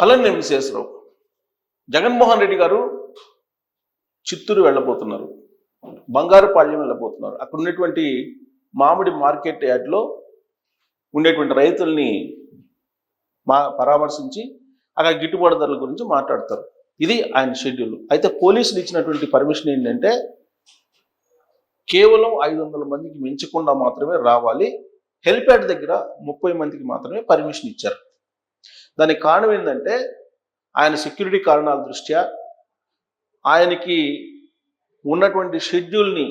కలన్ విశ్వేశ్వరరావు జగన్మోహన్ రెడ్డి గారు చిత్తూరు వెళ్ళబోతున్నారు. బంగారుపాళ్యం వెళ్ళబోతున్నారు. అక్కడ ఉన్నటువంటి మామిడి మార్కెట్ యార్డ్లో ఉండేటువంటి రైతుల్ని మా పరామర్శించి అక్కడ గిట్టుబాటు ధరల గురించి మాట్లాడతారు. ఇది ఆయన షెడ్యూల్. అయితే పోలీసులు ఇచ్చినటువంటి పర్మిషన్ ఏంటంటే కేవలం ఐదు వందల మందికి మించకుండా మాత్రమే రావాలి. హెల్ప్యాడ్ దగ్గర ముప్పై మందికి మాత్రమే పర్మిషన్ ఇచ్చారు. దానికి కారణం ఏంటంటే ఆయన సెక్యూరిటీ కారణాల దృష్ట్యా ఆయనకి ఉన్నటువంటి షెడ్యూల్ని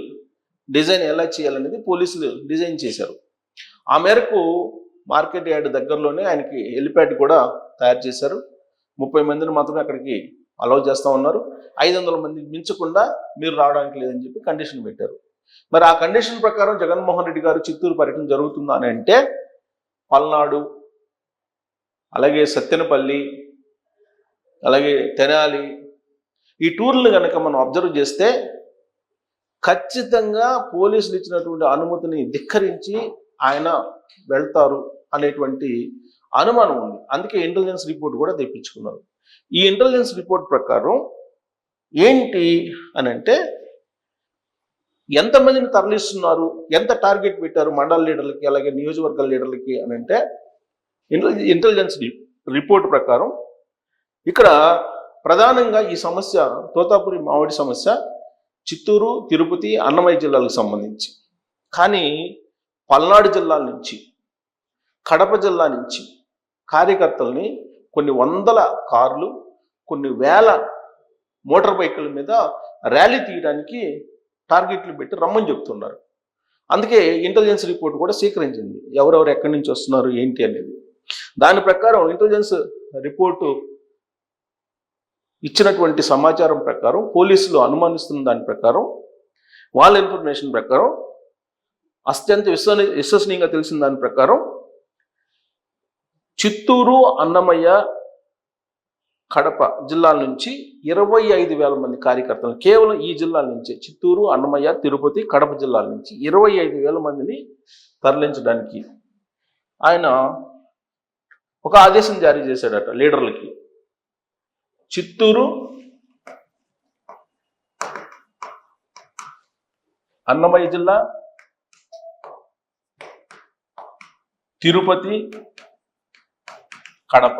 డిజైన్ ఎలా చేయాలనేది పోలీసులు డిజైన్ చేశారు. ఆ మేరకు మార్కెట్ యార్డ్ దగ్గరలోనే ఆయనకి హెలిప్యాడ్ కూడా తయారు చేశారు. ముప్పై మందిని మాత్రమే అక్కడికి అలౌ చేస్తూ ఉన్నారు. ఐదు వందల మందికి మించకుండా మీరు రావడానికి లేదని చెప్పి కండిషన్ పెట్టారు. మరి ఆ కండిషన్ ప్రకారం జగన్మోహన్ రెడ్డి గారు చిత్తూరు పర్యటన జరుగుతుందా అని అంటే పల్నాడు అలాగే సత్తెనపల్లి అలాగే తెనాలి ఈ టూర్లు కనుక మనం అబ్జర్వ్ చేస్తే ఖచ్చితంగా పోలీసులు ఇచ్చినటువంటి అనుమతిని ధిక్కరించి ఆయన వెళ్తారు అనేటువంటి అనుమానం ఉంది. అందుకే ఇంటెలిజెన్స్ రిపోర్ట్ కూడా తెప్పించుకున్నారు. ఈ ఇంటెలిజెన్స్ రిపోర్ట్ ప్రకారం ఏంటి అని అంటే ఎంతమందిని తరలిస్తున్నారు ఎంత టార్గెట్ పెట్టారు మండల లీడర్లకి అలాగే నియోజకవర్గాల లీడర్లకి అని అంటే ఇంటెలిజెన్స్ రిపోర్ట్ ప్రకారం ఇక్కడ ప్రధానంగా ఈ సమస్య తోతాపురి మామిడి సమస్య చిత్తూరు తిరుపతి అన్నమయ్య జిల్లాలకు సంబంధించి. కానీ పల్నాడు జిల్లాల నుంచి కడప జిల్లా నుంచి కార్యకర్తల్ని కొన్ని వందల కార్లు కొన్ని వేల మోటార్ బైకుల మీద ర్యాలీ తీయడానికి టార్గెట్లు పెట్టి రమ్మని చెప్తున్నారు. అందుకే ఇంటెలిజెన్స్ రిపోర్ట్ కూడా స్వీకరించింది. ఎవరెవరు ఎక్కడి నుంచి వస్తున్నారు ఏంటి అనేది. దాని ప్రకారం ఇంటెలిజెన్స్ రిపోర్టు ఇచ్చినటువంటి సమాచారం ప్రకారం పోలీసులు అనుమానిస్తున్న దాని ప్రకారం వాళ్ళ ఇన్ఫర్మేషన్ ప్రకారం అత్యంత విశ్వ విశ్వసనీయంగా తెలిసిన దాని ప్రకారం చిత్తూరు అన్నమయ్య కడప జిల్లాల నుంచి ఇరవై ఐదు వేల మంది కార్యకర్తలు కేవలం ఈ జిల్లాల నుంచే చిత్తూరు అన్నమయ్య తిరుపతి కడప జిల్లాల నుంచి ఇరవై ఐదు వేల మందిని తరలించడానికి ఆయన ఒక ఆదేశం జారీ చేశాడట లీడర్లకి. చిత్తూరు అన్నమయ్య జిల్లా తిరుపతి కడప.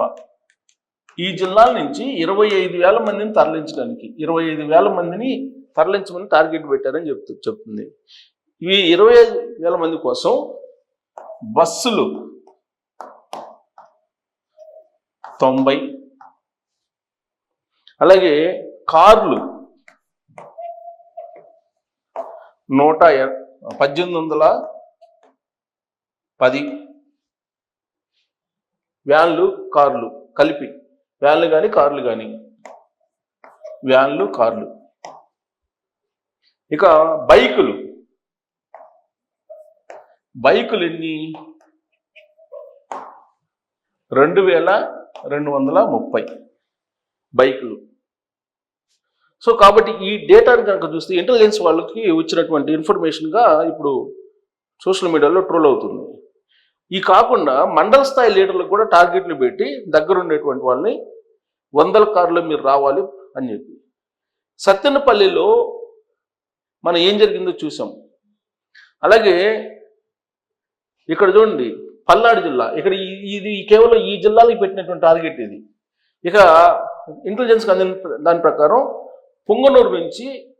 ఈ జిల్లాల నుంచి ఇరవై ఐదు వేల మందిని తరలించడానికి ఇరవై ఐదు వేల మందిని తరలించమని టార్గెట్ పెట్టారని చెప్తూ చెప్తుంది. ఈ ఇరవై ఐదు వేల మంది కోసం బస్సులు తొంభై. అలాగే కార్లు నూట పద్దెనిమిది వందల పది. వ్యాన్లు కార్లు కలిపి వ్యాన్లు కానీ కార్లు కానీ వ్యాన్లు కార్లు. ఇక బైకులు. బైకులు ఎన్ని? రెండు వేల రెండు వందల ముప్పై బైకులు. సో కాబట్టి ఈ డేటాని కనుక చూస్తే ఇంటెలిజెన్స్ వాళ్ళకి వచ్చినటువంటి ఇన్ఫర్మేషన్గా ఇప్పుడు సోషల్ మీడియాలో ట్రోల్ అవుతుంది. ఈ కాకుండా మండల స్థాయి లీడర్లకు కూడా టార్గెట్లు పెట్టి దగ్గర ఉండేటువంటి వాళ్ళని వందల కార్లో మీరు రావాలి అని చెప్పి. సత్తెనపల్లిలో మనం ఏం జరిగిందో చూసాం. అలాగే ఇక్కడ చూడండి పల్నాడు జిల్లా. ఇక్కడ ఈ- ఇది కేవలం ఈ జిల్లాలకు పెట్టినటువంటి టార్గెట్ ఇది. ఇక ఇంటెలిజెన్స్ అందిన దాని ప్రకారం పొంగనూరు నుంచి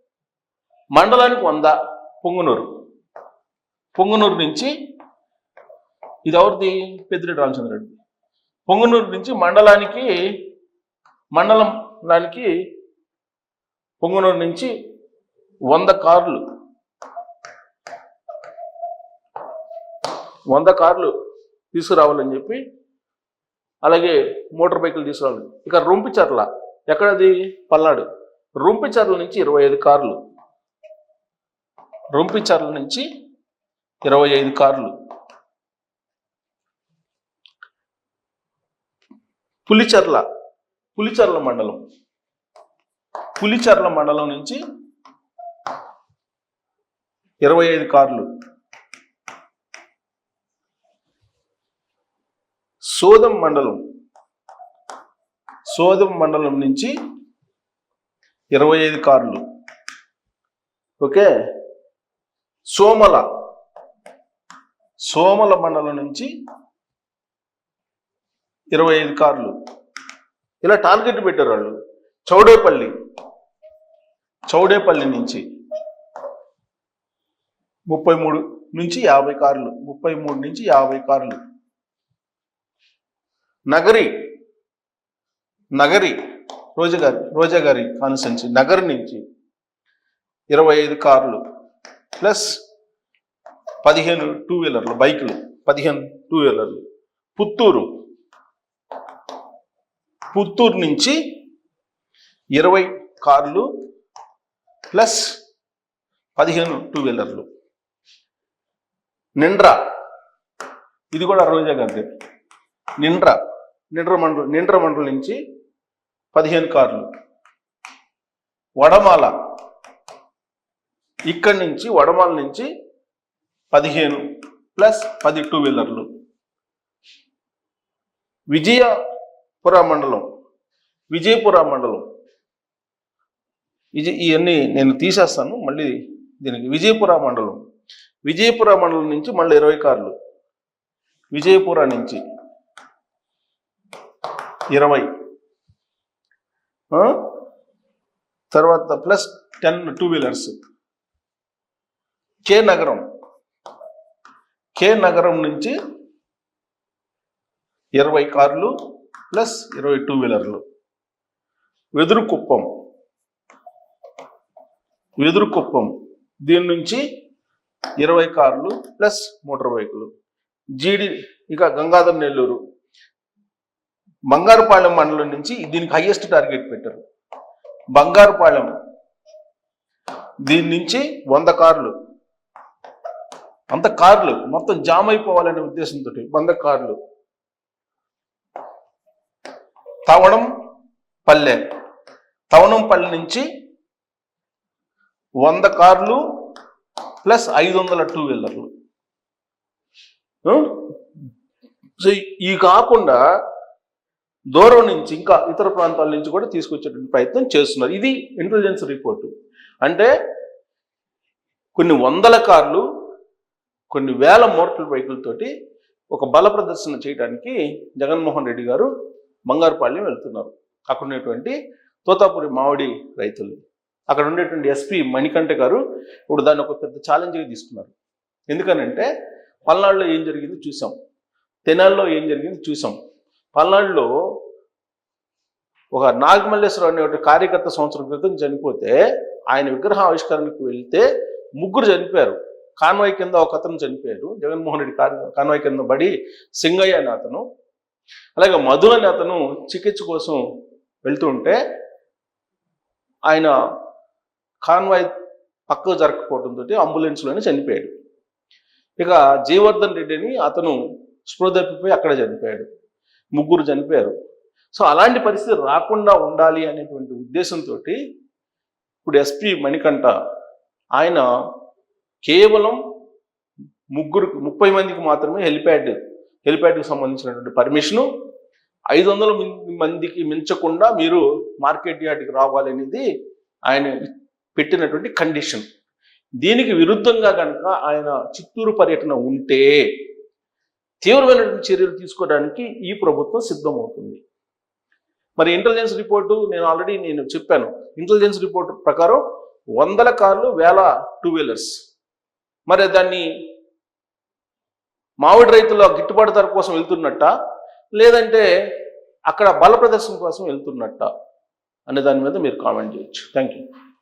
మండలానికి వంద పొంగనూరు. పొంగనూరు నుంచి ఇది ఎవరిది? పెద్దిరెడ్డి రామచంద్రరెడ్డి పొంగనూరు నుంచి మండలానికి మండలానికి పొంగనూరు నుంచి వంద కార్లు. వంద కార్లు. తీసుకురావాలని చెప్పి అలాగే మోటార్ బైకులు తీసుకురావాలి. ఇక రొంపిచర్ల ఎక్కడది? పల్నాడు. రొంపిచర్ల నుంచి ఇరవై ఐదు కార్లు. రొంపిచర్ల నుంచి ఇరవై ఐదు కార్లు. పులిచర్ల పులిచర్ల మండలం. పులిచర్ల మండలం నుంచి ఇరవై ఐదు కార్లు. సోదం మండలం. సోదం మండలం నుంచి ఇరవై ఐదు కార్లు. ఓకే? సోమల. సోమల మండలం నుంచి ఇరవై ఐదు కార్లు. ఇలా టార్గెట్ పెట్టారు వాళ్ళు. చౌడేపల్లి. చౌడేపల్లి నుంచి ముప్పై మూడు నుంచి యాభై కార్లు. ముప్పై మూడు నుంచి యాభై కార్లు. నగరి నగరి రోజా గారి రోజా గారి కాన్సెన్సీ నగరి నుంచి ఇరవై ఐదు కార్లు ప్లస్ పదిహేను టూ వీలర్లు బైకులు పదిహేను టూ వీలర్లు పుత్తూరు పుత్తూరు నుంచి ఇరవై కార్లు ప్లస్ పదిహేను టూ వీలర్లు నిండ్రా ఇది కూడా రోజా గారిది. నిండ్రా నిండ్ర మండలం నిండ్ర మండలం నుంచి పదిహేను కార్లు. వడమాల. ఇక్కడి నుంచి వడమాల నుంచి పదిహేను ప్లస్ పది టూ వీలర్లు. విజయపుర మండలం. విజయపుర మండలం. విజయ ఇవన్నీ నేను తీసేస్తాను మళ్ళీ దీనికి. విజయపుర మండలం. విజయపుర మండలం నుంచి మళ్ళీ ఇరవై కార్లు. విజయపుర నుంచి. ఇరవై. తర్వాత ప్లస్ టెన్ టూ వీలర్స్. కే నగరం. కే నగరం నుంచి ఇరవై కార్లు ప్లస్ ఇరవై టూ వీలర్లు. వెదురుకుప్పం వెదురుకుప్పం దీని నుంచి ఇరవై కార్లు ప్లస్ మోటార్ బైకులు. జీడి ఇక గంగాధర్ నెల్లూరు. బంగారుపాళెం మండలం నుంచి దీనికి హైయెస్ట్ టార్గెట్ పెట్టారు. బంగారుపాళెం దీని నుంచి వంద కార్లు. అంత కార్లు మొత్తం జామ్ అయిపోవాలనే ఉద్దేశంతో వంద కార్లు. తవణం పల్లె. తవణం పల్లె నుంచి వంద కార్లు ప్లస్ ఐదు వందల టూ వీలర్లు సో ఈ కాకుండా దూరం నుంచి ఇంకా ఇతర ప్రాంతాల నుంచి కూడా తీసుకొచ్చేటువంటి ప్రయత్నం చేస్తున్నారు. ఇది ఇంటెలిజెన్స్ రిపోర్టు. అంటే కొన్ని వందల కార్లు కొన్ని వేల మోటార్ బైకులతోటి ఒక బల ప్రదర్శన చేయడానికి జగన్మోహన్ రెడ్డి గారు బంగారుపాళ్యం వెళ్తున్నారు. అక్కడ ఉన్నటువంటి తోతాపురి మామిడి రైతులు. అక్కడ ఉండేటువంటి ఎస్పీ మణికంఠ గారు ఇప్పుడు దాన్ని ఒక పెద్ద ఛాలెంజ్గా తీసుకున్నారు. ఎందుకనంటే పల్నాడులో ఏం జరిగింది చూసాం. తెనాల్లో ఏం జరిగింది చూసాం. పల్నాడులో ఒక నాగమల్లేశ్వరం అనే ఒక కార్యకర్త సంవత్సరం క్రితం చనిపోతే ఆయన విగ్రహ ఆవిష్కరణకు వెళ్తే ముగ్గురు చనిపోయారు. కాన్వాయ్ కింద ఒక అతను చనిపోయారు జగన్మోహన్ రెడ్డి కాన్వాయ్ కింద బడి సింగయ్య అనే అతను అలాగే మధు అనే అతను చికిత్స కోసం వెళ్తూ ఉంటే ఆయన కాన్వాయ్ పక్కకు జరగకపోవడంతో అంబులెన్స్లోనే చనిపోయాడు. ఇక జీవర్ధన్ రెడ్డిని అతను స్పృహ తప్పిపోయి అక్కడే చనిపోయాడు. ముగ్గురు చనిపోయారు. సో అలాంటి పరిస్థితి రాకుండా ఉండాలి అనేటువంటి ఉద్దేశంతో ఇప్పుడు ఎస్పి మణికంఠ ఆయన కేవలం ముగ్గురు ముప్పై మందికి మాత్రమే హెలిప్యాడ్ హెలిప్యాడ్కి సంబంధించినటువంటి పర్మిషను ఐదు వందల మందికి మించకుండా మీరు మార్కెట్ యార్డ్కి రావాలనేది ఆయన పెట్టినటువంటి కండిషన్. దీనికి విరుద్ధంగా కనుక ఆయన చిత్తూరు పర్యటన ఉంటే తీవ్రమైనటువంటి చర్యలు తీసుకోవడానికి ఈ ప్రభుత్వం సిద్ధమవుతుంది. మరి ఇంటెలిజెన్స్ రిపోర్టు నేను ఆల్రెడీ నేను చెప్పాను. ఇంటెలిజెన్స్ రిపోర్ట్ ప్రకారం వందల కార్లు వేల టూ వీలర్స్ మరి దాన్ని మామిడి రైతుల గిట్టుబాటు ధర కోసం వెళ్తున్నట్ట? లేదంటే అక్కడ బల ప్రదర్శన కోసం వెళ్తున్నట్ట? అనే దాని మీద మీరు కామెంట్ చేయొచ్చు. Thank you